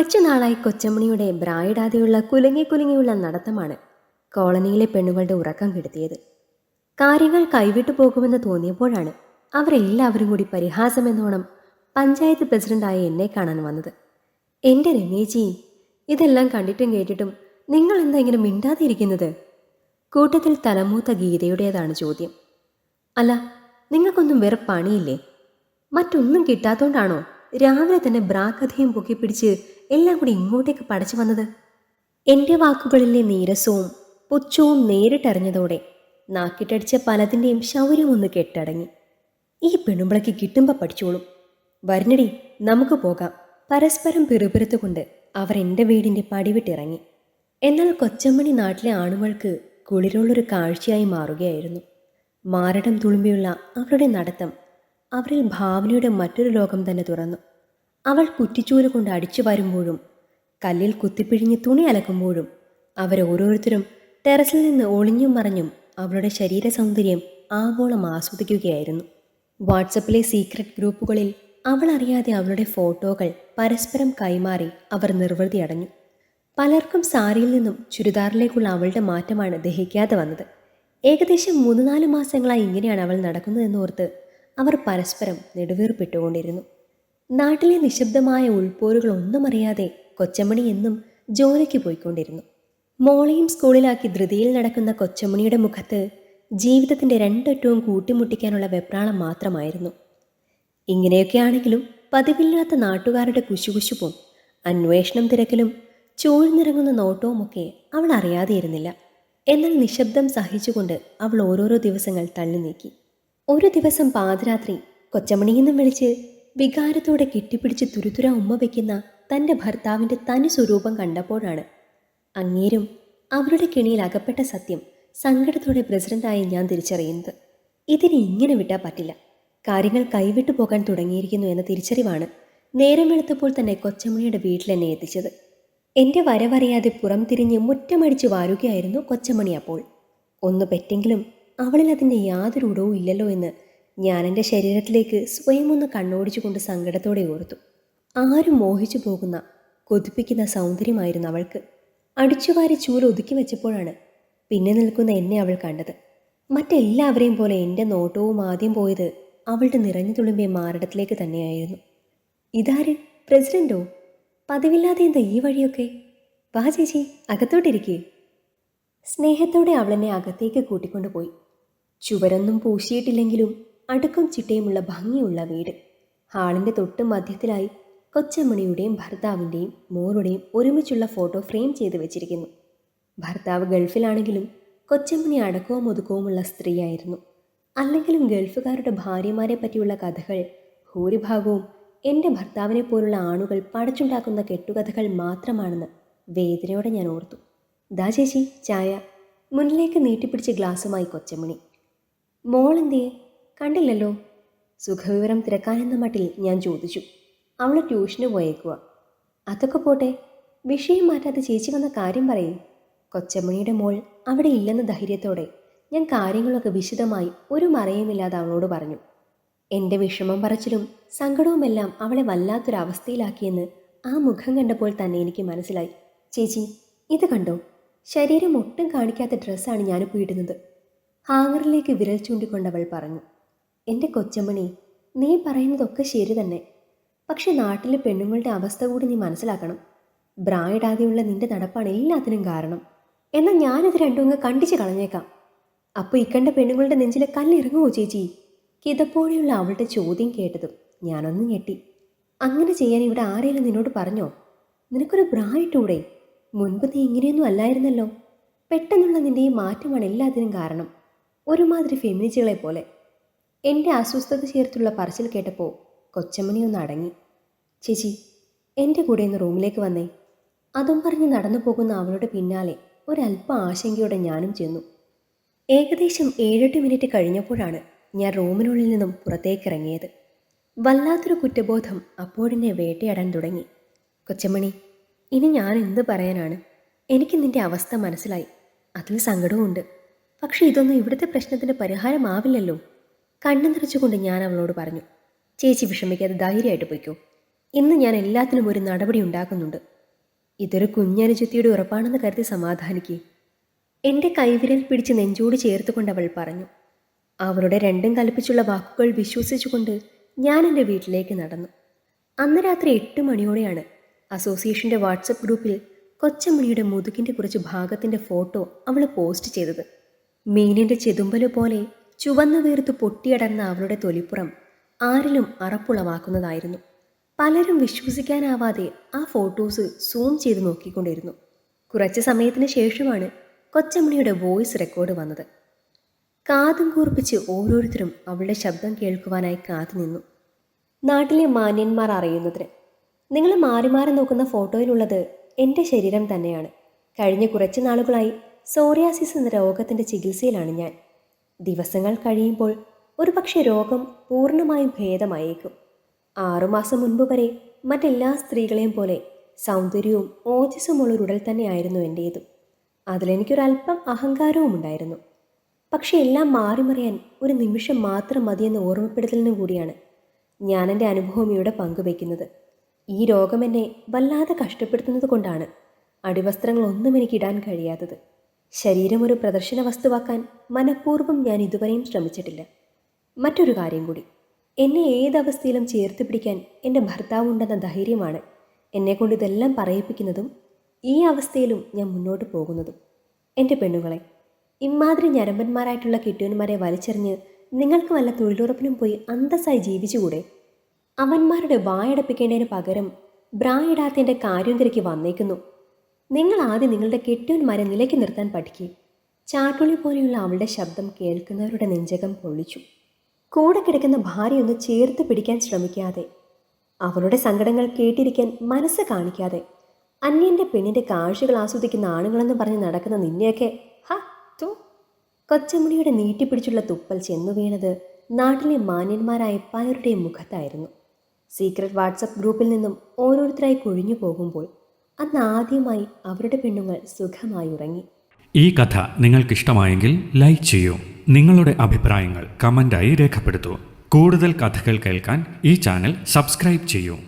കുറച്ചു നാളായി കൊച്ചമ്മണിയുടെ ബ്രായിടാതെയുള്ള കുലുങ്ങി കുലുങ്ങിയുള്ള നടത്തമാണ് കോളനിയിലെ പെണ്ണുകളുടെ ഉറക്കം കെടുത്തിയത്. കാര്യങ്ങൾ കൈവിട്ടു പോകുമെന്ന് തോന്നിയപ്പോഴാണ് അവരെല്ലാവരും കൂടി പരിഹാസമെന്നോണം പഞ്ചായത്ത് പ്രസിഡന്റായ എന്നെ കാണാൻ വന്നത്. എന്റെ രമേശി ഇതെല്ലാം കണ്ടിട്ടും കേട്ടിട്ടും നിങ്ങൾ എന്താ ഇങ്ങനെ മിണ്ടാതിരിക്കുന്നത്? കൂട്ടത്തിൽ തലമൂത്ത ഗീതയുടേതാണ് ചോദ്യം. അല്ല നിങ്ങൾക്കൊന്നും വേറെ പണിയില്ലേ? മറ്റൊന്നും കിട്ടാത്തോണ്ടാണോ രാവിലെ തന്നെ ബ്രാക്കഥയും പൊക്കി പൊക്കിപ്പിടിച്ച് എല്ലാം കൂടി ഇങ്ങോട്ടേക്ക് പടച്ചു വന്നത്. എന്റെ വാക്കുകളിലെ നീരസവും പുച്ഛവും നേരിട്ടറിഞ്ഞതോടെ നാക്കിട്ടടിച്ച പലതിന്റെയും ശൗര്യം ഒന്ന് കെട്ടടങ്ങി. ഈ പെണ്ണുമ്പളയ്ക്ക് കിട്ടുമ്പോൾ പഠിച്ചോളും. വരുന്നടി നമുക്ക് പോകാം. പരസ്പരം പിറുപിറുത്തുകൊണ്ട് അവർ എന്റെ വീടിന്റെ പടിവിട്ടിറങ്ങി. എന്നാൽ കൊച്ചമ്മണി നാട്ടിലെ ആണുങ്ങൾക്ക് കുളിരുള്ളൊരു കാഴ്ചയായി മാറുകയായിരുന്നു. മാരടം തുളുമ്പിയുള്ള അവരുടെ നടത്തം അവരിൽ ഭാവനയുടെ മറ്റൊരു ലോകം തന്നെ തുറന്നു. അവൾ കുറ്റിച്ചൂൽ കൊണ്ട് അടിച്ചു വരുമ്പോഴും കല്ലിൽ കുത്തിപ്പിഴിഞ്ഞ് തുണി അലക്കുമ്പോഴും അവരോരോരുത്തരും ടെറസിൽ നിന്ന് ഒളിഞ്ഞും മറിഞ്ഞും അവളുടെ ശരീര സൗന്ദര്യം ആവോളം ആസ്വദിക്കുകയായിരുന്നു. വാട്സപ്പിലെ സീക്രട്ട് ഗ്രൂപ്പുകളിൽ അവൾ അറിയാതെ അവളുടെ ഫോട്ടോകൾ പരസ്പരം കൈമാറി അവർ നിർവൃതി അടഞ്ഞു. പലർക്കും സാരിയിൽ നിന്നും ചുരിദാറിലേക്കുള്ള അവളുടെ മാറ്റമാണ് ദഹിക്കാതെ വന്നത്. ഏകദേശം മൂന്ന് നാല് മാസങ്ങളായി ഇങ്ങനെയാണ് അവൾ നടക്കുന്നതെന്നോർത്ത് അവർ പരസ്പരം നെടുവീർപ്പിട്ടുകൊണ്ടിരുന്നു. നാട്ടിലെ നിശബ്ദമായ ഉൾപോരുകൾ ഒന്നും അറിയാതെ കൊച്ചമണി എന്നും ജോലിക്ക് പോയിക്കൊണ്ടിരുന്നു. മോളെയും സ്കൂളിലാക്കി ധൃതിയിൽ നടക്കുന്ന കൊച്ചമണിയുടെ മുഖത്ത് ജീവിതത്തിന്റെ രണ്ടറ്റവും കൂട്ടിമുട്ടിക്കാനുള്ള വെപ്രാളം മാത്രമായിരുന്നു. ഇങ്ങനെയൊക്കെയാണെങ്കിലും പതിവില്ലാത്ത നാട്ടുകാരുടെ കുശുകുശുപ്പും അന്വേഷണം തിരക്കിലും ചൂഴ്ന്നിറങ്ങുന്ന നോട്ടവുമൊക്കെ അവൾ അറിയാതെയിരുന്നില്ല. എന്നാൽ നിശബ്ദം സഹിച്ചുകൊണ്ട് അവൾ ഓരോരോ ദിവസങ്ങൾ തള്ളി നീക്കി ഒരു ദിവസം പാതിരാത്രി കൊച്ചമണിയെന്നും വിളിച്ച് വികാരത്തോടെ കെട്ടിപ്പിടിച്ച് തുരുതുര ഉമ്മ വയ്ക്കുന്ന തന്റെ ഭർത്താവിന്റെ തനി സ്വരൂപം കണ്ടപ്പോഴാണ് അങ്ങേരും അവരുടെ കെണിയിൽ അകപ്പെട്ട സത്യം സങ്കടത്തോടെ പ്രസിഡന്റായി ഞാൻ തിരിച്ചറിയുന്നത്. ഇതിനെ ഇങ്ങനെ വിട്ടാൽ പറ്റില്ല. കാര്യങ്ങൾ കൈവിട്ടു പോകാൻ തുടങ്ങിയിരിക്കുന്നു എന്ന തിരിച്ചറിവാണ് നേരം വെളുത്തപ്പോൾ തന്നെ കൊച്ചമണിയുടെ വീട്ടിൽ എന്നെ എത്തിച്ചത്. എന്റെ വരവറിയാതെ പുറം തിരിഞ്ഞ് മുറ്റമടിച്ച് വാരുകയായിരുന്നു കൊച്ചമണി അപ്പോൾ. ഒന്ന് പെറ്റെങ്കിലും അവളിൽ അതിന്റെ യാതൊരു ഉടവും ഇല്ലല്ലോ എന്ന് ഞാൻ എന്റെ ശരീരത്തിലേക്ക് സ്വയം ഒന്ന് കണ്ണോടിച്ചുകൊണ്ട് സങ്കടത്തോടെ ഓർത്തു. ആരും മോഹിച്ചു പോകുന്ന കൊതിപ്പിക്കുന്ന സൗന്ദര്യമായിരുന്നു അവൾക്ക്. അടിച്ചുവാരി ചൂൽ ഒതുക്കി വെച്ചപ്പോഴാണ് പിന്നെ നിൽക്കുന്ന എന്നെ അവൾ കണ്ടത്. മറ്റെല്ലാവരെയും പോലെ എന്റെ നോട്ടവും ആദ്യം പോയത് അവളുടെ നിറഞ്ഞു തുളുമ്പിയ മാറിടത്തിലേക്ക് തന്നെയായിരുന്നു. ഇതാര്? പ്രസിഡന്റോ? പതിവില്ലാതെ എന്താ ഈ വഴിയൊക്കെ? വാ ചേച്ചി അകത്തോട്ടിരിക്കേ. സ്നേഹത്തോടെ അവളെന്നെ അകത്തേക്ക് കൂട്ടിക്കൊണ്ടുപോയി. ചുവരൊന്നും പൂശിയിട്ടില്ലെങ്കിലും അടുക്കും ചിട്ടയുമുള്ള ഭംഗിയുള്ള വീട്. ഹാളിന്റെ തൊട്ട് മധ്യത്തിലായി കൊച്ചമ്മണിയുടെയും ഭർത്താവിന്റെയും മോറുടെയും ഒരുമിച്ചുള്ള ഫോട്ടോ ഫ്രെയിം ചെയ്ത് വെച്ചിരിക്കുന്നു. ഭർത്താവ് ഗൾഫിലാണെങ്കിലും കൊച്ചമ്മണി അടക്കവും ഒതുക്കവുമുള്ള സ്ത്രീയായിരുന്നു. അല്ലെങ്കിലും ഗൾഫുകാരുടെ ഭാര്യമാരെ പറ്റിയുള്ള കഥകൾ ഭൂരിഭാഗവും എന്റെ ഭർത്താവിനെ പോലുള്ള ആണുകൾ പടച്ചുണ്ടാക്കുന്ന കെട്ടുകഥകൾ മാത്രമാണെന്ന് വേദനയോടെ ഞാൻ ഓർത്തു. ദാ ചേച്ചി ചായ. മുന്നിലേക്ക് നീട്ടിപ്പിടിച്ച ഗ്ലാസുമായി കൊച്ചമണി മോളെന്തേ? കണ്ടില്ലല്ലോ. സുഖവിവരം തിരക്കാനെന്ന മട്ടിൽ ഞാൻ ചോദിച്ചു. അവൾ ട്യൂഷന് പോയേക്കുക അതൊക്കെ പോട്ടെ. വിഷയം മാറ്റാതെ ചേച്ചി വന്ന കാര്യം പറയും. കൊച്ചമ്മണിയുടെ മോൾ അവിടെ ഇല്ലെന്ന ധൈര്യത്തോടെ ഞാൻ കാര്യങ്ങളൊക്കെ വിശദമായി ഒരു മറയുമില്ലാതെ അവളോട് പറഞ്ഞു. എന്റെ വിഷമം പറച്ചിലും സങ്കടവുമെല്ലാം അവളെ വല്ലാത്തൊരവസ്ഥയിലാക്കിയെന്ന് ആ മുഖം കണ്ടപ്പോൾ തന്നെ എനിക്ക് മനസ്സിലായി. ചേച്ചി ഇത് കണ്ടോ? ശരീരം ഒട്ടും കാണിക്കാത്ത ഡ്രസ്സാണ് ഞാനിപ്പോൾ ഇടുന്നത്. ഹാങ്ങറിലേക്ക് വിരൽ ചൂണ്ടിക്കൊണ്ടവൾ പറഞ്ഞു എന്റെ കൊച്ചമ്മണി നീ പറയുന്നതൊക്കെ ശരി തന്നെ. പക്ഷെ നാട്ടിലെ പെണ്ണുങ്ങളുടെ അവസ്ഥ കൂടി നീ മനസ്സിലാക്കണം. ബ്രാ ഇടാതെയുള്ള നിന്റെ നടപ്പാണ് എല്ലാത്തിനും കാരണം. എന്നാൽ ഞാനത് രണ്ടും അങ്ങ് കണ്ടിച്ച് കളഞ്ഞേക്കാം. അപ്പോൾ ഇക്കണ്ട പെണ്ണുങ്ങളുടെ നെഞ്ചിലെ കല്ലിറങ്ങുമോ ചേച്ചി? കിതപ്പോടെയുള്ള അവളുടെ ചോദ്യം കേട്ടതും ഞാനൊന്ന് ഞെട്ടി. അങ്ങനെ ചെയ്യാൻ ഇവിടെ ആരെങ്കിലും നിന്നോട് പറഞ്ഞോ? നിനക്കൊരു ബ്രാ ഇട്ടൂടെ മുൻപ് നീ ഇങ്ങനെയൊന്നും അല്ലായിരുന്നല്ലോ. പെട്ടെന്നുള്ള നിന്റെ ഈ മാറ്റമാണ് എല്ലാത്തിനും കാരണം. ഒരുമാതിരി ഫെമിനിച്ചുകളെ പോലെ. എന്റെ അസ്വസ്ഥത ചേർത്തുള്ള പറച്ചിൽ കേട്ടപ്പോൾ കൊച്ചമ്മണി ഒന്ന് അടങ്ങി. ചേച്ചി എന്റെ കൂടെ ഒന്ന് റൂമിലേക്ക് വന്നേ. അതും പറഞ്ഞ് നടന്നു പോകുന്ന അവളുടെ പിന്നാലെ ഒരല്പം ആശങ്കയോടെ ഞാനും ചെന്നു. ഏകദേശം ഏഴെട്ട് മിനിറ്റ് കഴിഞ്ഞപ്പോഴാണ് ഞാൻ റൂമിനുള്ളിൽ നിന്നും പുറത്തേക്കിറങ്ങിയത് വല്ലാത്തൊരു കുറ്റബോധം അപ്പോഴെന്നെ വേട്ടയാടാൻ തുടങ്ങി. കൊച്ചമ്മണി ഇനി ഞാൻ എന്ത് പറയാനാണ്? എനിക്ക് നിന്റെ അവസ്ഥ മനസ്സിലായി. അതിൽ സങ്കടവുമുണ്ട്. പക്ഷെ ഇതൊന്നും ഇവിടുത്തെ പ്രശ്നത്തിന് പരിഹാരമാവില്ലല്ലോ. കണ്ണു നിറച്ചുകൊണ്ട് ഞാൻ അവളോട് പറഞ്ഞു ചേച്ചി വിഷമിക്കാതെ ധൈര്യമായിട്ട് പോയിക്കോ. ഇന്ന് ഞാൻ എല്ലാത്തിനും ഒരു നടപടി ഉണ്ടാക്കുന്നുണ്ട്. ഇതൊരു കുഞ്ഞനുജത്തിയുടെ ഉറപ്പാണെന്ന് കരുതി സമാധാനിക്കുക എന്റെ കൈവിരൽ പിടിച്ച് നെഞ്ചോട് ചേർത്തുകൊണ്ട് അവൾ പറഞ്ഞു അവളുടെ രണ്ടും കൽപ്പിച്ചുള്ള വാക്കുകൾ വിശ്വസിച്ചുകൊണ്ട് ഞാൻ എന്റെ വീട്ടിലേക്ക് നടന്നു. അന്ന് രാത്രി എട്ട് മണിയോടെയാണ് അസോസിയേഷന്റെ വാട്സപ്പ് ഗ്രൂപ്പിൽ കൊച്ചമണിയുടെ മുതുകിന്റെ കുറച്ച് ഭാഗത്തിന്റെ ഫോട്ടോ അവൾ പോസ്റ്റ് ചെയ്തത്. മീനിന്റെ ചെതുമ്പൽ പോലെ ചുവന്നു വീർത്ത് പൊട്ടിയടന്ന അവളുടെ തൊലിപ്പുറം ആരിലും അറപ്പുളവാക്കുന്നതായിരുന്നു. പലരും വിശ്വസിക്കാനാവാതെ ആ ഫോട്ടോസ് സൂം ചെയ്ത് നോക്കിക്കൊണ്ടിരുന്നു. കുറച്ച് സമയത്തിന് ശേഷമാണ് കൊച്ചമ്മണിയുടെ വോയിസ് റെക്കോർഡ് വന്നത്. കാതും കൂർപ്പിച്ച് ഓരോരുത്തരും അവളുടെ ശബ്ദം കേൾക്കുവാനായി കാത്തു നിന്നു. നാട്ടിലെ മാന്യന്മാർ അറിയുന്നതിന് നിങ്ങൾ മാറി മാറി നോക്കുന്ന ഫോട്ടോയിലുള്ളത് എന്റെ ശരീരം തന്നെയാണ്. കഴിഞ്ഞ കുറച്ച് നാളുകളായി സോറിയാസിസ് എന്ന രോഗത്തിന്റെ ചികിത്സയിലാണ് ഞാൻ. ദിവസങ്ങൾ കഴിയുമ്പോൾ ഒരുപക്ഷെ രോഗം പൂർണമായും ഭേദമായേക്കും. ആറുമാസം മുൻപ് വരെ മറ്റെല്ലാ സ്ത്രീകളെയും പോലെ സൗന്ദര്യവും ഓജസ്സുമുള്ള ഉടൽ തന്നെയായിരുന്നു എന്റേതും അതിലെനിക്കൊരല്പം അഹങ്കാരവും ഉണ്ടായിരുന്നു. പക്ഷെ എല്ലാം മാറിമറിയാൻ ഒരു നിമിഷം മാത്രം മതിയെന്ന ഓർമ്മപ്പെടുത്തലിനും കൂടിയാണ് ഞാൻ എന്റെ അനുഭവം ഇവിടെ പങ്കുവയ്ക്കുന്നത് ഈ രോഗം എന്നെ വല്ലാതെ കഷ്ടപ്പെടുത്തുന്നത് കൊണ്ടാണ് അടിവസ്ത്രങ്ങളൊന്നും എനിക്കിടാൻ കഴിയാത്തത്. ശരീരം ഒരു പ്രദർശന വസ്തുവാക്കാൻ മനഃപൂർവം ഞാൻ ഇതുവരെയും ശ്രമിച്ചിട്ടില്ല. മറ്റൊരു കാര്യം കൂടി. എന്നെ ഏതവസ്ഥയിലും ചേർത്ത് പിടിക്കാൻ എന്റെ ഭർത്താവുണ്ടെന്ന ധൈര്യമാണ് എന്നെക്കൊണ്ട് ഇതെല്ലാം പറയിപ്പിക്കുന്നതും ഈ അവസ്ഥയിലും ഞാൻ മുന്നോട്ട് പോകുന്നതും. എന്റെ പെണ്ണുങ്ങളെ ഇമാതിരി ഞരമ്പന്മാരായിട്ടുള്ള കെട്ടിയന്മാരെ വലിച്ചെറിഞ്ഞ് നിങ്ങൾക്ക് വല്ല തൊഴിലുറപ്പിനും പോയി അന്തസ്സായി ജീവിച്ചുകൂടെ? അവന്മാരുടെ വായടപ്പിക്കേണ്ടതിന് പകരം ബ്രാ ഇടാത്തതിന്റെ കാര്യം തിരക്കി വന്നേക്കുന്നു. നിങ്ങൾ ആദ്യം നിങ്ങളുടെ കെട്ടിയന്മാരെ നിലയ്ക്ക് നിർത്താൻ പഠിക്കുക ചാട്ടുളി പോലെയുള്ള അവളുടെ ശബ്ദം കേൾക്കുന്നവരുടെ നെഞ്ചകം പൊള്ളിച്ചു. കൂടെ കിടക്കുന്ന ഭാര്യയൊന്ന് ചേർത്ത് പിടിക്കാൻ ശ്രമിക്കാതെ അവളുടെ സങ്കടങ്ങൾ കേട്ടിരിക്കാൻ മനസ്സ് കാണിക്കാതെ അന്യന്റെ പെണ്ണിന്റെ കാഴ്ചകൾ ആസ്വദിക്കുന്ന ആണുങ്ങളെന്ന് പറഞ്ഞ് നടക്കുന്ന നിന്നെയൊക്കെ ഹ തൂ. കൊച്ചമുടിയുടെ നീട്ടിപ്പിടിച്ചുള്ള തുപ്പൽ ചെന്നു വീണത് നാട്ടിലെ മാന്യന്മാരായ പലരുടെയും മുഖത്തായിരുന്നു. സീക്രട്ട് വാട്സപ്പ് ഗ്രൂപ്പിൽ നിന്നും ഓരോരുത്തരായി കൊഴിഞ്ഞു പോകുമ്പോൾ അന്ന് ആദ്യമായി അവരുടെ പെണ്ണുങ്ങൾ സുഖമായി ഉറങ്ങി ഈ കഥ നിങ്ങൾക്കിഷ്ടമായെങ്കിൽ ലൈക്ക് ചെയ്യൂ. നിങ്ങളുടെ അഭിപ്രായങ്ങൾ കമന്റായി രേഖപ്പെടുത്തൂ. കൂടുതൽ കഥകൾ കേൾക്കാൻ ഈ ചാനൽ സബ്സ്ക്രൈബ് ചെയ്യൂ.